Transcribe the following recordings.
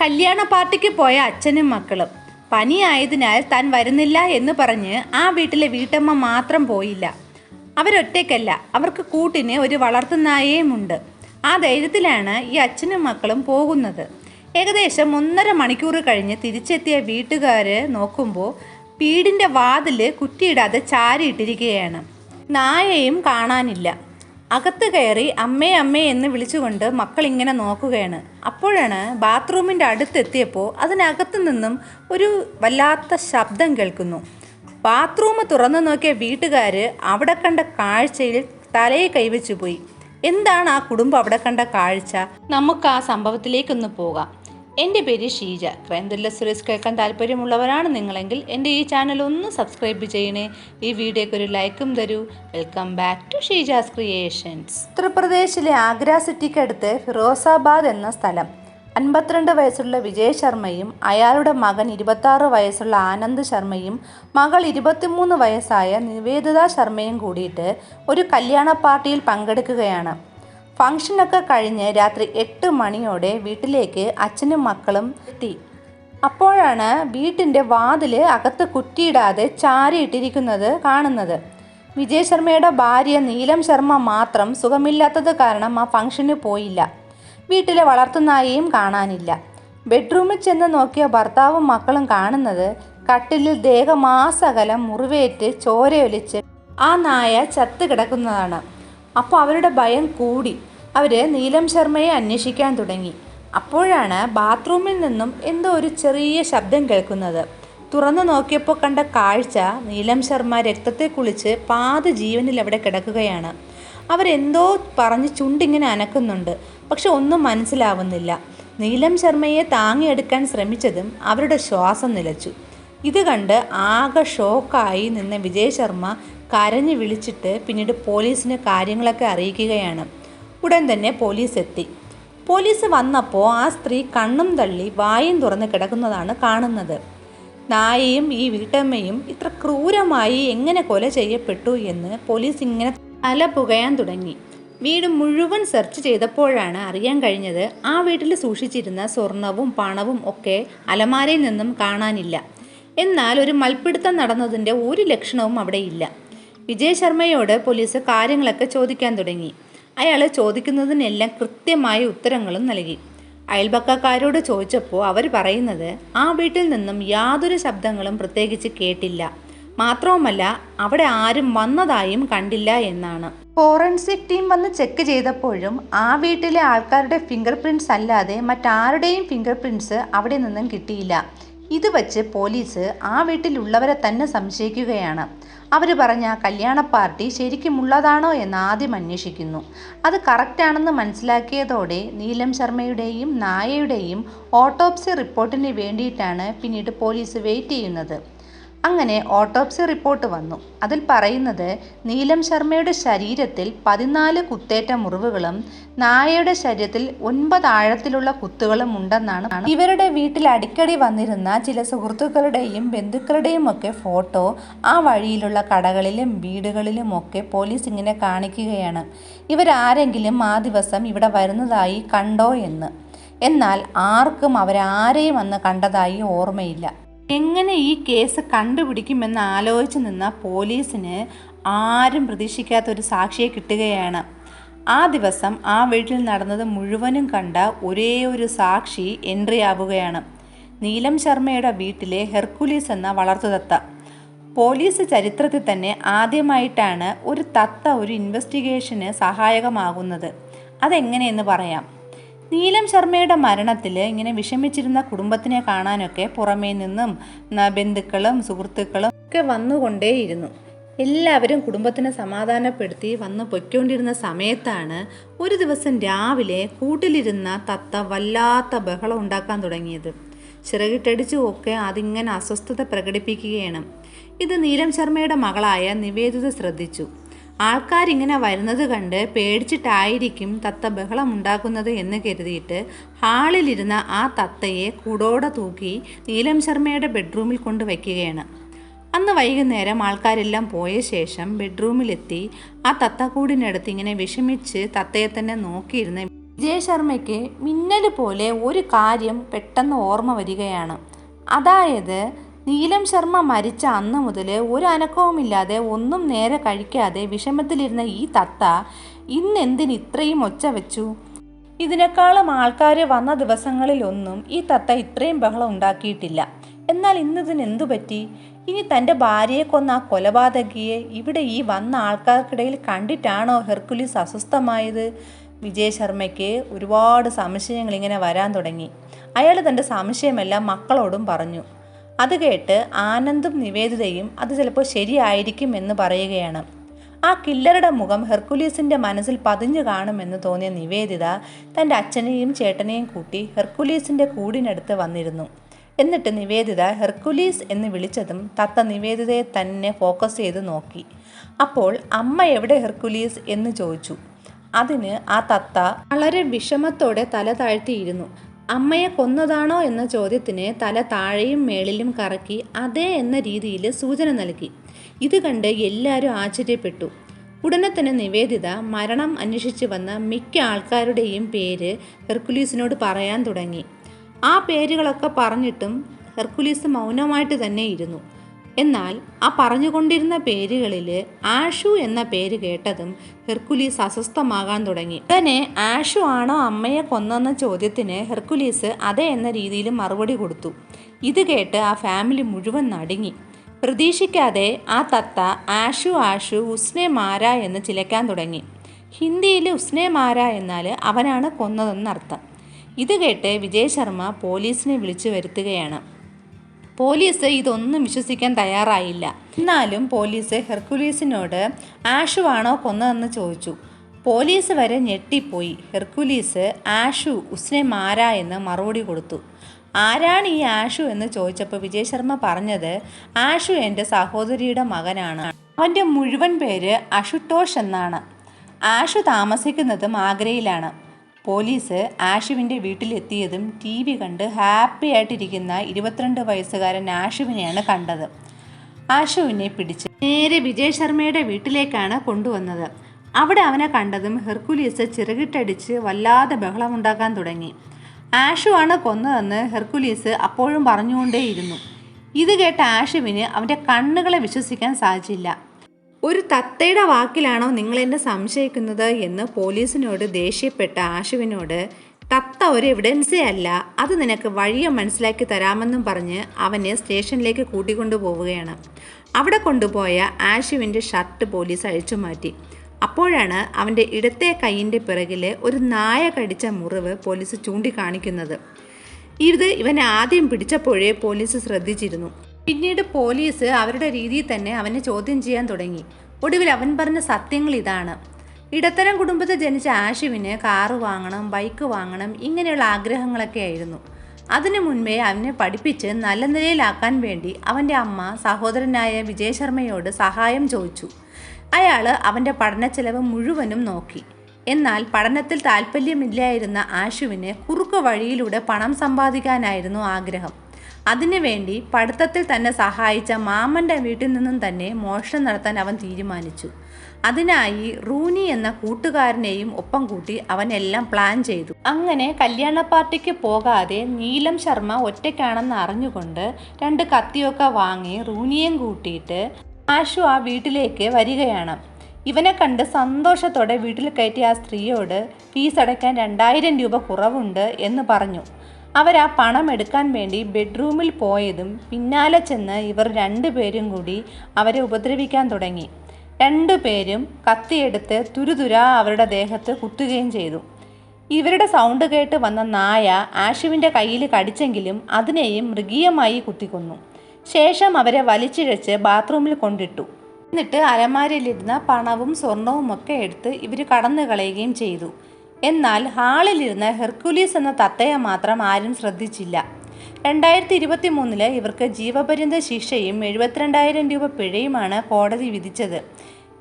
കല്യാണ പാർട്ടിക്ക് പോയ അച്ഛനും മക്കളും. പനിയായതിനാൽ താൻ വരുന്നില്ല എന്ന് പറഞ്ഞ് ആ വീട്ടിലെ വീട്ടമ്മ മാത്രം പോയില്ല. അവരൊറ്റയ്ക്കല്ല അവർക്ക് കൂട്ടിന് ഒരു വളർത്തുനായയും ഉണ്ട് ആ ധൈര്യത്തിലാണ് ഈ അച്ഛനും മക്കളും പോകുന്നത്. ഏകദേശം ഒന്നര മണിക്കൂർ കഴിഞ്ഞ് തിരിച്ചെത്തിയ വീട്ടുകാർ നോക്കുമ്പോൾ വീടിന്റെ വാതിൽ കുറ്റിയിടാതെ ചാരിയിട്ടിരിക്കുകയാണ്. നായയും കാണാനില്ല. അകത്ത് കയറി അമ്മേ അമ്മേ എന്ന് വിളിച്ചുകൊണ്ട് മക്കൾ ഇങ്ങനെ നോക്കുകയാണ്. അപ്പോഴാണ് ബാത്റൂമിന്റെ അടുത്തെത്തിയപ്പോൾ അതിനകത്ത് നിന്നും ഒരു വല്ലാത്ത ശബ്ദം കേൾക്കുന്നു. ബാത്റൂം തുറന്നു നോക്കിയ വീട്ടുകാർ അവിടെ കണ്ട കാഴ്ചയിൽ തലയെ കൈവച്ചു പോയി എന്താണ് ആ കുടുംബം അവിടെ കണ്ട കാഴ്ച? നമുക്ക് ആ സംഭവത്തിലേക്കൊന്ന് പോകാം. എന്റെ പേര് ഷീജ. ക്രൈം ത്രില്ലർ സീരീസ് കേൾക്കാൻ താല്പര്യമുള്ളവരാണ് നിങ്ങളെങ്കിൽ എന്റെ ഈ ചാനൽ ഒന്ന് സബ്സ്ക്രൈബ് ചെയ്യണേ. ഈ വീഡിയോയ്ക്ക് ഒരു ലൈക്കും തരൂ. Welcome back to Sheeja's creations. ഉത്തർപ്രദേശിലെ ആഗ്ര സിറ്റിക്കടുത്ത് ഫിറോസാബാദ് എന്ന സ്ഥലം. അൻപത്തിരണ്ട് വയസ്സുള്ള വിജയ് ശർമ്മയും അയാളുടെ മകൻ ഇരുപത്താറ് വയസ്സുള്ള ആനന്ദ് ശർമ്മയും മകൾ ഇരുപത്തിമൂന്ന് വയസ്സായ നിവേദിത ശർമ്മയും കൂടിയിട്ട് ഒരു കല്യാണ പാർട്ടിയിൽ പങ്കെടുക്കുകയാണ്. ഫംഗ്ഷനൊക്കെ കഴിഞ്ഞ് രാത്രി എട്ട് മണിയോടെ വീട്ടിലേക്ക് അച്ഛനും മക്കളും എത്തി. അപ്പോഴാണ് വീട്ടിന്റെ വാതിൽ അകത്ത് കുറ്റിയിടാതെ ചാരിയിട്ടിരിക്കുന്നത് കാണുന്നത്. വിജയ് ശർമ്മയുടെ ഭാര്യ നീലം ശർമ്മ മാത്രം സുഖമില്ലാത്തത് കാരണം ആ ഫംഗ്ഷന് പോയില്ല. വീട്ടിലെ വളർത്തുനായയും കാണാനില്ല. ബെഡ്റൂമിൽ ചെന്ന് നോക്കിയ ഭർത്താവും മക്കളും കാണുന്നത് കട്ടിലിൽ ദേഹമാസകലം മുറിവേറ്റ് ചോരയൊലിച്ച് ആ നായ ചത്ത് കിടക്കുന്നതാണ്. അപ്പോൾ അവരുടെ ഭയം കൂടി. അവർ നീലം ശർമ്മയെ അന്വേഷിക്കാൻ തുടങ്ങി. അപ്പോഴാണ് ബാത്റൂമിൽ നിന്നും എന്തോ ഒരു ചെറിയ ശബ്ദം കേൾക്കുന്നത്. തുറന്നു നോക്കിയപ്പോൾ കണ്ട കാഴ്ച നീലം ശർമ്മ രക്തത്തെ കുളിച്ച് പാത ജീവനിൽ അവിടെ കിടക്കുകയാണ്. അവരെന്തോ പറഞ്ഞ് ചുണ്ടിങ്ങനെ അനക്കുന്നുണ്ട്. പക്ഷെ ഒന്നും മനസ്സിലാവുന്നില്ല. നീലം ശർമ്മയെ താങ്ങിയെടുക്കാൻ ശ്രമിച്ചതും അവരുടെ ശ്വാസം നിലച്ചു. ഇത് കണ്ട് ആകെ ഷോക്കായി നിന്ന വിജയ് ശർമ്മ കരഞ്ഞു വിളിച്ചിട്ട് പിന്നീട് പോലീസിന് കാര്യങ്ങളൊക്കെ അറിയിക്കുകയാണ്. ഉടൻ തന്നെ പോലീസ് എത്തി പോലീസ് വന്നപ്പോൾ ആ സ്ത്രീ കണ്ണും തള്ളി വായും തുറന്ന് കിടക്കുന്നതാണ് കാണുന്നത്. നായയും ഈ വീട്ടമ്മയും ഇത്ര ക്രൂരമായി എങ്ങനെ കൊല ചെയ്യപ്പെട്ടു എന്ന് പോലീസ് ഇങ്ങനെ തല പുകയാൻ തുടങ്ങി. വീട് മുഴുവൻ സെർച്ച് ചെയ്തപ്പോഴാണ് അറിയാൻ കഴിഞ്ഞത് ആ വീട്ടിൽ സൂക്ഷിച്ചിരുന്ന സ്വർണവും പണവും ഒക്കെ അലമാരയിൽ നിന്നും കാണാനില്ല. എന്നാൽ ഒരു മൽപ്പിടുത്തം നടന്നതിന്റെ ഒരു ലക്ഷണവും അവിടെ ഇല്ല. വിജയ് ശർമ്മയോട് പോലീസ് കാര്യങ്ങളൊക്കെ ചോദിക്കാൻ തുടങ്ങി. അയാൾ ചോദിക്കുന്നതിനെല്ലാം കൃത്യമായ ഉത്തരങ്ങളും നൽകി. അയൽപക്കക്കാരോട് ചോദിച്ചപ്പോൾ അവർ പറയുന്നത് ആ വീട്ടിൽ നിന്നും യാതൊരു ശബ്ദങ്ങളും പ്രത്യേകിച്ച് കേട്ടില്ല. മാത്രവുമല്ല അവിടെ ആരും വന്നതായും കണ്ടില്ല എന്നാണ്. ഫോറൻസിക് ടീം വന്ന് ചെക്ക് ചെയ്തപ്പോഴും ആ വീട്ടിലെ ആൾക്കാരുടെ ഫിംഗർ പ്രിന്റ്സ് അല്ലാതെ മറ്റാരുടെയും ഫിംഗർ പ്രിന്റ്സ് അവിടെ നിന്നും കിട്ടിയില്ല. ഇത് വച്ച് പോലീസ് ആ വീട്ടിലുള്ളവരെ തന്നെ സംശയിക്കുകയാണ്. അവർ പറഞ്ഞ കല്യാണ പാർട്ടി ശരിക്കുമുള്ളതാണോ എന്ന് ആദ്യം അന്വേഷിക്കുന്നു. അത് കറക്റ്റാണെന്ന് മനസ്സിലാക്കിയതോടെ നീലം ശർമ്മയുടെയും നായയുടെയും ഓട്ടോപ്സി റിപ്പോർട്ടിന് വേണ്ടിയിട്ടാണ് പിന്നീട് പോലീസ് വെയിറ്റ് ചെയ്യുന്നത്. അങ്ങനെ ഓട്ടോപ്സി റിപ്പോർട്ട് വന്നു. അതിൽ പറയുന്നത് നീലം ശർമ്മയുടെ ശരീരത്തിൽ പതിനാല് കുത്തേറ്റ മുറിവുകളും നായയുടെ ശരീരത്തിൽ ഒൻപത് ആഴത്തിലുള്ള കുത്തുകളും ഉണ്ടെന്നാണ് ഇവരുടെ വീട്ടിൽ അടിക്കടി വന്നിരുന്ന ചില സുഹൃത്തുക്കളുടെയും ബന്ധുക്കളുടെയും ഒക്കെ ഫോട്ടോ ആ വഴിയിലുള്ള കടകളിലും വീടുകളിലും ഒക്കെ പോലീസ് ഇങ്ങനെ കാണിക്കുകയാണ്. ഇവരാരെങ്കിലും ആ ദിവസം ഇവിടെ വരുന്നതായി കണ്ടോ എന്ന്. എന്നാൽ ആർക്കും അവരാരെയും അന്ന് കണ്ടതായി ഓർമ്മയില്ല. എങ്ങനെ ഈ കേസ് കണ്ടുപിടിക്കുമെന്ന് ആലോചിച്ച് നിന്ന പോലീസിന് ആരും പ്രതീക്ഷിക്കാത്ത ഒരു സാക്ഷിയെ കിട്ടുകയാണ്. ആ ദിവസം ആ വീട്ടിൽ നടന്നത് മുഴുവനും കണ്ട ഒരേ ഒരു സാക്ഷി എൻട്രി ആവുകയാണ് നീലം ശർമ്മയുടെ വീട്ടിലെ ഹെർക്കുലീസ് എന്ന വളർത്തുതത്ത. പോലീസ് ചരിത്രത്തിൽ തന്നെ ആദ്യമായിട്ടാണ് ഒരു തത്ത ഒരു ഇൻവെസ്റ്റിഗേഷന് സഹായകമാകുന്നത്. അതെങ്ങനെയെന്ന് പറയാം? നീലം ശർമ്മയുടെ മരണത്തിൽ ഇങ്ങനെ വിഷമിച്ചിരുന്ന കുടുംബത്തിനെ കാണാനൊക്കെ പുറമേ നിന്നും ബന്ധുക്കളും സുഹൃത്തുക്കളും ഒക്കെ വന്നുകൊണ്ടേയിരുന്നു. എല്ലാവരും കുടുംബത്തിനെ സമാധാനപ്പെടുത്തി വന്ന് പൊയ്ക്കൊണ്ടിരുന്ന സമയത്താണ് ഒരു ദിവസം രാവിലെ കൂട്ടിലിരുന്ന തത്ത വല്ലാത്ത ബഹളം ഉണ്ടാക്കാൻ തുടങ്ങിയത്. ചിറകിട്ടടിച്ചു ഒക്കെ അതിങ്ങനെ അസ്വസ്ഥത പ്രകടിപ്പിക്കുകയാണ്. ഇത് നീലം ശർമ്മയുടെ മകളായ നിവേദിത ശ്രദ്ധിച്ചു. ആൾക്കാരിങ്ങനെ വരുന്നത് കണ്ട് പേടിച്ചിട്ടായിരിക്കും തത്ത ബഹളം ഉണ്ടാക്കുന്നത് എന്ന് കരുതിയിട്ട് ഹാളിലിരുന്ന ആ തത്തയെ കൂടോടെ തൂക്കി നീലം ശർമ്മയുടെ ബെഡ്റൂമിൽ കൊണ്ട് വയ്ക്കുകയാണ്. അന്ന് വൈകുന്നേരം ആൾക്കാരെല്ലാം പോയ ശേഷം ബെഡ്റൂമിലെത്തി ആ തത്തക്കൂടിനടുത്ത് ഇങ്ങനെ വിഷമിച്ച് തത്തയെ തന്നെ നോക്കിയിരുന്ന വിജയ ശർമ്മയ്ക്ക് മിന്നൽ പോലെ ഒരു കാര്യം പെട്ടെന്ന് ഓർമ്മ വരികയാണ്. അതായത് നീലം ശർമ്മ മരിച്ച അന്ന് മുതൽ ഒരു അനക്കവുമില്ലാതെ ഒന്നും നേരെ കഴിക്കാതെ വിഷമത്തിലിരുന്ന ഈ തത്ത ഇന്ന് എന്തിന് ഇത്രയും ഒച്ച വെച്ചു? ഇതിനേക്കാളും ആൾക്കാർ വന്ന ദിവസങ്ങളിലൊന്നും ഈ തത്ത ഇത്രയും ബഹളം ഉണ്ടാക്കിയിട്ടില്ല. എന്നാൽ ഇന്നിതിന് എന്തു പറ്റി? ഇനി തന്റെ ഭാര്യയെ കൊന്ന ആ കൊലപാതകിയെ ഇവിടെ ഈ വന്ന ആൾക്കാർക്കിടയിൽ കണ്ടിട്ടാണോ ഹെർക്കുലിസ് അസ്വസ്ഥമായത്? വിജയ് ശർമ്മയ്ക്ക് ഒരുപാട് സംശയങ്ങൾ ഇങ്ങനെ വരാൻ തുടങ്ങി. അയാൾ തന്റെ സംശയമെല്ലാം മക്കളോടും പറഞ്ഞു. അത് കേട്ട് ആനന്ദും നിവേദിതയും അത് ചിലപ്പോൾ ശരിയായിരിക്കും എന്ന് പറയുകയാണ്. ആ കില്ലറുടെ മുഖം ഹെർക്കുലീസിന്റെ മനസ്സിൽ പതിഞ്ഞു കാണുമെന്ന് തോന്നിയ നിവേദിത തന്റെ അച്ഛനെയും ചേട്ടനെയും കൂട്ടി ഹെർക്കുലീസിന്റെ കൂടിനടുത്ത് വന്നിരുന്നു. എന്നിട്ട് നിവേദിത ഹെർക്കുലീസ് എന്ന് വിളിച്ചതും തത്ത നിവേദിതയെ തന്നെ ഫോക്കസ് ചെയ്ത് നോക്കി. അപ്പോൾ അമ്മ എവിടെ ഹെർക്കുലീസ് എന്ന് ചോദിച്ചു. അതിന് ആ തത്ത വളരെ വിഷമത്തോടെ തല താഴ്ത്തിയിരുന്നു. അമ്മയെ കൊന്നതാണോ എന്ന ചോദ്യത്തിന് തല താഴെയും മേളിലും കറക്കി അതേ എന്ന രീതിയിൽ സൂചന നൽകി. ഇത് കണ്ട് എല്ലാവരും ആശ്ചര്യപ്പെട്ടു. ഉടനെ തന്നെ നിവേദിത മരണം അന്വേഷിച്ച് വന്ന മിക്ക ആൾക്കാരുടെയും പേര് ഹെർക്കുലീസിനോട് പറയാൻ തുടങ്ങി. ആ പേരുകളൊക്കെ പറഞ്ഞിട്ടും ഹെർക്കുലീസ് മൗനമായിട്ട് തന്നെ ഇരുന്നു. എന്നാൽ ആ പറഞ്ഞുകൊണ്ടിരുന്ന പേരുകളിൽ ആഷു എന്ന പേര് കേട്ടതും ഹെർക്കുലീസ് അസ്വസ്ഥമാകാൻ തുടങ്ങി. ഉടനെ ആഷു ആണോ അമ്മയെ കൊന്നെന്ന ചോദ്യത്തിന് ഹെർക്കുലീസ് അതെ എന്ന രീതിയിൽ മറുപടി കൊടുത്തു. ഇത് കേട്ട് ആ ഫാമിലി മുഴുവൻ നടുങ്ങി. പ്രതീക്ഷിക്കാതെ ആ തത്ത ആഷു ആഷു ഉസ്നെ മാര എന്ന് ചിലക്കാൻ തുടങ്ങി. ഹിന്ദിയിൽ ഉസ്നെ മാര എന്നാൽ അവനാണ് കൊന്നതെന്നർത്ഥം. ഇത് കേട്ട് വിജയ് ശർമ്മ പോലീസിനെ വിളിച്ചു വരുത്തുകയാണ്. പോലീസ് ഇതൊന്നും വിശ്വസിക്കാൻ തയ്യാറായില്ല. എന്നാലും പോലീസ് ഹെർക്കുലീസിനോട് ആഷു ആണോ കൊന്നതെന്ന് ചോദിച്ചു. പോലീസ് വരെ ഞെട്ടിപ്പോയി. ഹെർക്കുലീസ് ആഷു ഉസ്നെ മാരാ എന്ന് മറുപടി കൊടുത്തു. ആരാണ് ഈ ആഷു എന്ന് ചോദിച്ചപ്പോൾ വിജയ് ശർമ്മ പറഞ്ഞത് ആഷു എന്റെ സഹോദരിയുടെ മകനാണ്. അവന്റെ മുഴുവൻ പേര് അഷുട്ടോഷ് എന്നാണ്. ആഷു താമസിക്കുന്നതും ആഗ്രയിലാണ്. പോലീസ് ആഷുവിന്റെ വീട്ടിലെത്തിയതും ടി വി കണ്ട് ഹാപ്പി ആയിട്ടിരിക്കുന്ന ഇരുപത്തിരണ്ട് വയസ്സുകാരൻ ആഷുവിനെയാണ് കണ്ടത്. ആഷുവിനെ പിടിച്ച് നേരെ വിജയ് ശർമ്മയുടെ വീട്ടിലേക്കാണ് കൊണ്ടുവന്നത്. അവിടെ അവനെ കണ്ടതും ഹെർക്കുലീസ് ചിറകിട്ടടിച്ച് വല്ലാതെ ബഹളമുണ്ടാക്കാൻ തുടങ്ങി. ആഷു ആണ് കൊന്നതെന്ന് ഹെർക്കുലീസ് അപ്പോഴും പറഞ്ഞുകൊണ്ടേയിരുന്നു. ഇത് കേട്ട ആഷുവിന് അവന്റെ കണ്ണുകളെ വിശ്വസിക്കാൻ സാധിച്ചില്ല. ഒരു തത്തയുടെ വാക്കിലാണോ നിങ്ങൾ എന്നെ സംശയിക്കുന്നത് എന്ന് പോലീസിനോട് ദേഷ്യപ്പെട്ട ആശുവിനോട് തത്ത ഒരു എവിഡൻസേ അല്ല അത് നിനക്ക് വഴിയെ മനസ്സിലാക്കി തരാമെന്നും പറഞ്ഞ് അവനെ സ്റ്റേഷനിലേക്ക് കൂട്ടിക്കൊണ്ടു പോവുകയാണ് അവിടെ കൊണ്ടുപോയ ആശുവിന്റെ ഷർട്ട് പോലീസ് അഴിച്ചു മാറ്റി. അപ്പോഴാണ് അവന്റെ ഇടത്തെ കൈയിന്റെ പിറകിൽ ഒരു നായ കടിച്ച മുറിവ് പോലീസ് ചൂണ്ടിക്കാണിക്കുന്നത്. ഇത് ഇവനെ ആദ്യം പിടിച്ചപ്പോഴേ പോലീസ് ശ്രദ്ധിച്ചിരുന്നു. പിന്നീട് പോലീസ് അവരുടെ രീതിയിൽ തന്നെ അവനെ ചോദ്യം ചെയ്യാൻ തുടങ്ങി. ഒടുവിൽ അവൻ പറഞ്ഞ സത്യങ്ങൾ ഇതാണ്. ഇടത്തരം കുടുംബത്തിൽ ജനിച്ച ആഷുവിന് കാറ് വാങ്ങണം ബൈക്ക് വാങ്ങണം ഇങ്ങനെയുള്ള ആഗ്രഹങ്ങളൊക്കെ ആയിരുന്നു. അതിനു മുൻപേ അവനെ പഠിപ്പിച്ച് നല്ല നിലയിലാക്കാൻ വേണ്ടി അവന്റെ അമ്മ സഹോദരനായ വിജയ് ശർമ്മയോട് സഹായം ചോദിച്ചു. അയാൾ അവന്റെ പഠന ചെലവ് മുഴുവനും നോക്കി. എന്നാൽ പഠനത്തിൽ താല്പര്യമില്ലായിരുന്ന ആഷുവിന് കുറുക്ക് വഴിയിലൂടെ പണം സമ്പാദിക്കാനായിരുന്നു ആഗ്രഹം. അതിനുവേണ്ടി പഠിത്തത്തിൽ തന്നെ സഹായിച്ച മാമന്റെ വീട്ടിൽ നിന്നും തന്നെ മോഷണം നടത്താൻ അവൻ തീരുമാനിച്ചു. അതിനായി റൂനി എന്ന കൂട്ടുകാരനെയും ഒപ്പം കൂട്ടി അവനെല്ലാം പ്ലാൻ ചെയ്തു. അങ്ങനെ കല്യാണ പാർട്ടിക്ക് പോകാതെ നീലം ശർമ്മ ഒറ്റയ്ക്കാണെന്ന് അറിഞ്ഞുകൊണ്ട് രണ്ട് കത്തിയൊക്കെ വാങ്ങി റൂനിയും കൂട്ടിയിട്ട് ആശു ആ വീട്ടിലേക്ക് വരികയാണ്. ഇവനെ കണ്ട് സന്തോഷത്തോടെ വീട്ടിൽ കയറ്റിയ ആ സ്ത്രീയോട് ഫീസ് അടയ്ക്കാൻ രണ്ടായിരം രൂപ കുറവുണ്ട് എന്ന് പറഞ്ഞു. അവർ ആ പണം എടുക്കാൻ വേണ്ടി ബെഡ്റൂമിൽ പോയതും പിന്നാലെ ചെന്ന് ഇവർ രണ്ടുപേരും കൂടി അവരെ ഉപദ്രവിക്കാൻ തുടങ്ങി. രണ്ടുപേരും കത്തിയെടുത്ത് തുരുതുര അവരുടെ ദേഹത്ത് കുത്തുകയും ചെയ്തു. ഇവരുടെ സൗണ്ട് കേട്ട് വന്ന നായ ആഷുവിന്റെ കയ്യിൽ കടിച്ചെങ്കിലും അതിനെയും മൃഗീയമായി കുത്തിക്കൊന്നു. ശേഷം അവരെ വലിച്ചിഴച്ച് ബാത്റൂമിൽ കൊണ്ടിട്ടു. എന്നിട്ട് അലമാരയിലിരുന്ന പണവും സ്വർണവും ഒക്കെ എടുത്ത് ഇവർ കടന്നു കളയുകയും ചെയ്തു. എന്നാൽ ഹാളിലിരുന്ന ഹെർക്കുലീസ് എന്ന തത്തയെ മാത്രം ആരും ശ്രദ്ധിച്ചില്ല. രണ്ടായിരത്തി ഇരുപത്തി മൂന്നിൽ ഇവർക്ക് ജീവപര്യന്ത ശിക്ഷയും എഴുപത്തിരണ്ടായിരം രൂപ പിഴയുമാണ് കോടതി വിധിച്ചത്.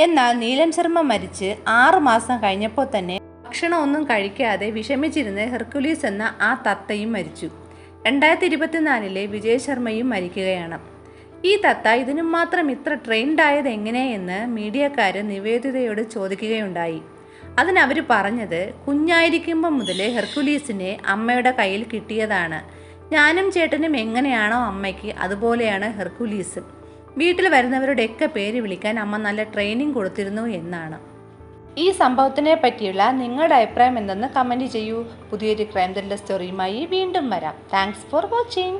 എന്നാൽ നീലം ശർമ്മ മരിച്ച് ആറു മാസം കഴിഞ്ഞപ്പോൾ തന്നെ ഭക്ഷണമൊന്നും കഴിക്കാതെ വിഷമിച്ചിരുന്ന ഹെർക്കുലീസ് എന്ന ആ തത്തയും മരിച്ചു. രണ്ടായിരത്തി ഇരുപത്തിനാലിലെ വിജയ് ശർമ്മയും മരിക്കുകയാണ്. ഈ തത്ത ഇതിനും മാത്രം ഇത്ര ട്രെയിൻഡ് ആയത് എങ്ങനെയെന്ന് മീഡിയക്കാർ നിവേദിതയോട് ചോദിക്കുകയുണ്ടായി. അതിനവർ പറഞ്ഞത് കുഞ്ഞായിരിക്കുമ്പോൾ മുതൽ ഹെർക്കുലീസിനെ അമ്മയുടെ കയ്യിൽ കിട്ടിയതാണ്. ഞാനും ചേട്ടനും എങ്ങനെയാണോ അമ്മയ്ക്ക് അതുപോലെയാണ് ഹെർക്കുലീസ്. വീട്ടിൽ വരുന്നവരുടെയൊക്കെ പേര് വിളിക്കാൻ അമ്മ നല്ല ട്രെയിനിങ് കൊടുത്തിരുന്നു എന്നാണ്. ഈ സംഭവത്തിനെ പറ്റിയുള്ള നിങ്ങളുടെ അഭിപ്രായം എന്തെന്ന് കമന്റ് ചെയ്യൂ. പുതിയൊരു ക്രൈം സ്റ്റോറിയുമായി വീണ്ടും വരാം. Thanks for watching